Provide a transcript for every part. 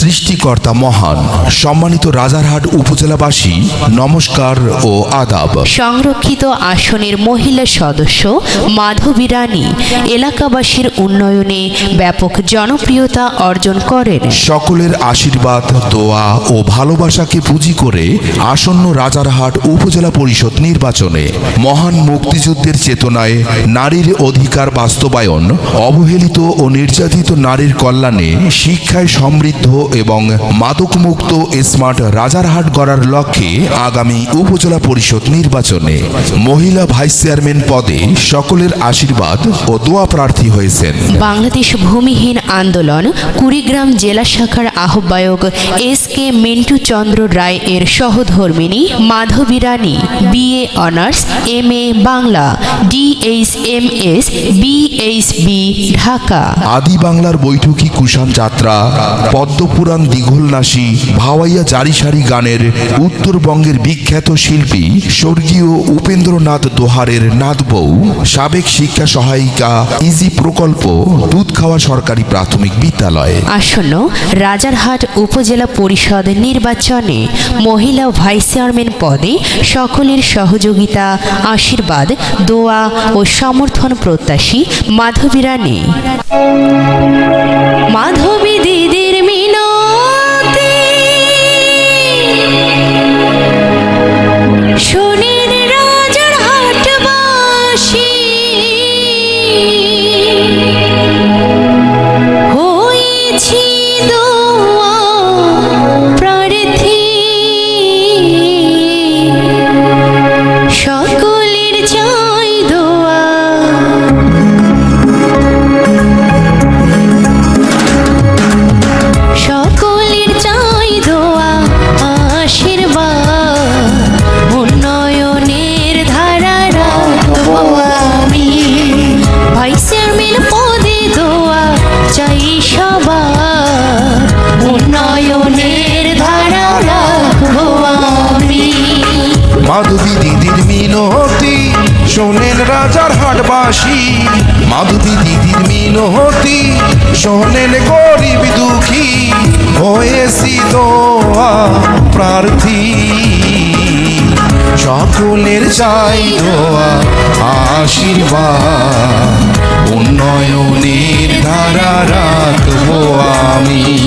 সৃষ্টিকর্তা মহান সম্মানিত রাজারহাট উপজেলাবাসী নমস্কার ও আদাব। সংরক্ষিত আসনের মহিলা সদস্য মাধবী রানী এলাকাবাসীর উন্নয়নে ব্যাপক জনপ্রিয়তা অর্জন করেন। সকলের আশীর্বাদ দোয়া ও ভালোবাসাকে পুঁজি করে আসন্ন রাজারহাট উপজেলা পরিষদ নির্বাচনে মহান মুক্তিযুদ্ধের চেতনায় নারীর অধিকার বাস্তবায়ন অবহেলিত ও নির্যাতিত নারীর কল্যাণে শিক্ষায় সমৃদ্ধ এবং মাদকমুক্ত স্মার্ট রাজারহাট গড়ার লক্ষ্যে আগামী উপজেলা পরিষদ নির্বাচনে মহিলা ভাইস চেয়ারম্যান পদে সকলের আশীর্বাদ ও দোয়া প্রার্থী হয়েছেন। বাংলাদেশ ভূমিহীন আন্দোলন কুড়িগ্রাম জেলা শাখার আহ্বায়ক এস কে মিন্টু চন্দ্র রায় এর সহধর্মিনী Madhabi Rani BA honours M A Bangla DH M S BHB Dhaka. আদি বাংলার বৈঠকি কুষাণ যাত্রা পদ্মপুরাণ দীঘলনাসী ভাওয়াইয়া জারিসারি গানের উত্তরবঙ্গের বিখ্যাত শিল্পী স্বর্গীয় উপেন্দ্রনাথ দোহারের নাতবউ সাবেক শিক্ষা সহায়িকা ইজি প্রকল্প দুধখাওয়া সরকারি প্রাথমিক বিদ্যালয়। আসন্ন রাজারহাট উপজেলা পরিষদ নির্বাচনে মহিলা ভাইস চেয়ারম্যান পদে সকলের সহযোগিতা, আশীর্বাদ, দোয়া ও সমর্থন প্রত্যাশী মাধবী রানী মাধবী মিনতি, শোনেন রাজার হাটবাসী। মাধবী দিদির মিনতি, শোনেন গরিব দুঃখী। হয়েছি দোয়া প্রার্থী। সকলের চাই দোয়া, আশীর্বাদ। উন্নয়নের ধারা রাখব আমি।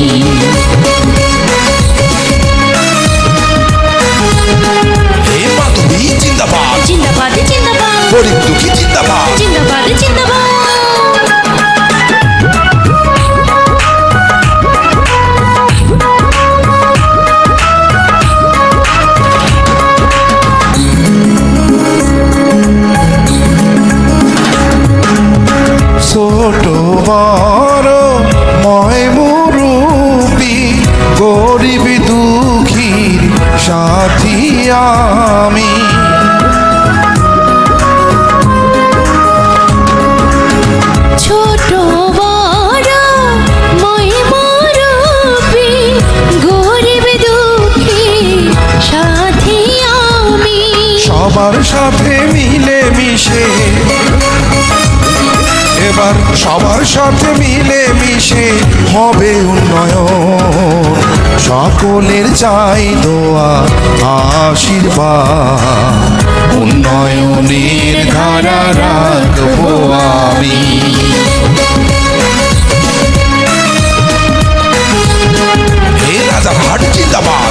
এবার সবার সাথে মিলে মিশে হবে উন্নয়ন। সকলের চাই দোয়া আশীর্বাদ। উন্নয়নের ধারা রাখব আমি।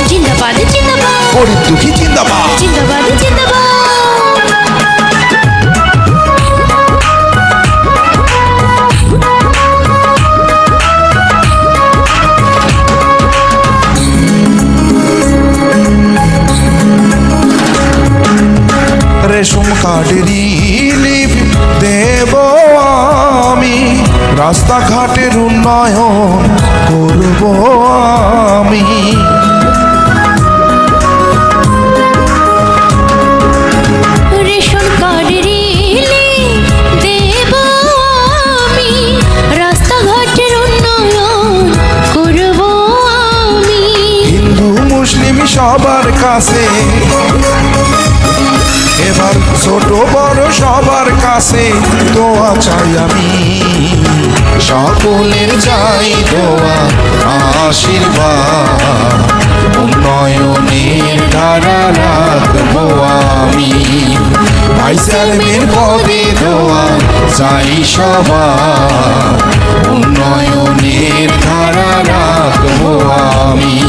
জিন্দাবাদ জিন্দাবাদ। গরিব দুঃখী জিন্দাবাদ। জিন্দাবাদ আমি। হিন্দু মুসলিম সবার কাছে। এবার ছোট বড় সবার কাছে দোয়া চাই আমি। সকলের যাই দোয়া আশীর্বাদ। উন্নয়নের ধারা রাখব আমি। ভাই চেয়ারম্যান পদে দোয়া চাই সবার। উন্নয়নের ধারা রাখব আমি।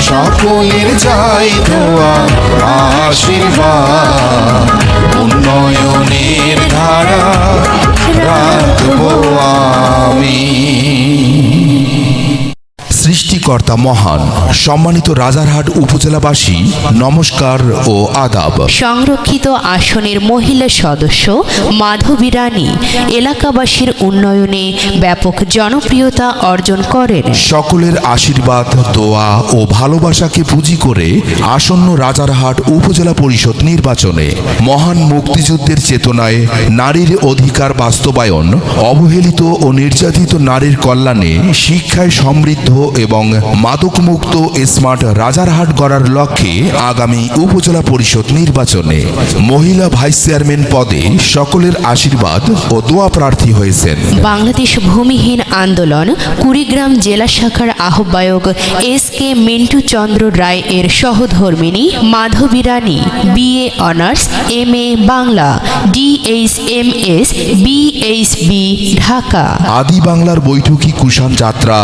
সকলের যাই দোয়া, আশীর্বাদ। সৃষ্টিকর্তা মহান সম্মানিত রাজারহাট উপজেলাবাসী নমস্কার ও আদাব। সংরক্ষিত আসনের মহিলা সদস্য মাধবী রানী এলাকাবাসীর উন্নয়নে ব্যাপক জনপ্রিয়তা অর্জন করেন। সকলের আশীর্বাদ দোয়া ও ভালোবাসাকে পুঁজি করে আসন্ন রাজারহাট উপজেলা পরিষদ নির্বাচনে মহান মুক্তিযুদ্ধের চেতনায় নারীর অধিকার বাস্তবায়ন অবহেলিত ও নির্যাতিত নারীর কল্যাণে শিক্ষায় সমৃদ্ধ এবং মাদকমুক্ত স্মার্ট রাজারহাট গড়ার লক্ষ্যে আগামী উপজেলা পরিষদ নির্বাচনে মহিলা ভাইস চেয়ারম্যান পদে সকলের আশীর্বাদ ও দোয়া প্রার্থী হয়েছেন। বাংলাদেশ ভূমিহীন আন্দোলন কুড়িগ্রাম জেলা শাখার আহ্বায়ক এস কে মিন্টু চন্দ্র রায় এর সহধর্মিনী Madhabi Rani BA honours M A Bangla DH M S BHB Dhaka. আদি বাংলার বৈঠকি কুষাণ যাত্রা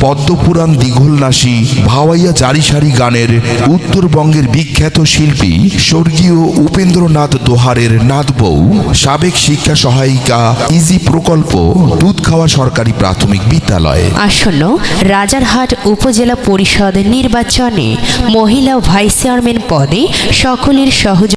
পদ্মপুরাণ দীঘলনাসী ভাওয়াইয়া জারিসারি গানের উত্তরবঙ্গের বিখ্যাত শিল্পী স্বর্গীয় উপেন্দ্রনাথ দোহারের নাতবউ সাবেক শিক্ষা সহায়িকা ইজি প্রকল্প, দুধ খাওয়া সরকারি প্রাথমিক বিদ্যালয়। আসন্ন রাজারহাট উপজেলা পরিষদ নির্বাচনে মহিলা ভাইস চেয়ারম্যান পদে সকলের সহযোগ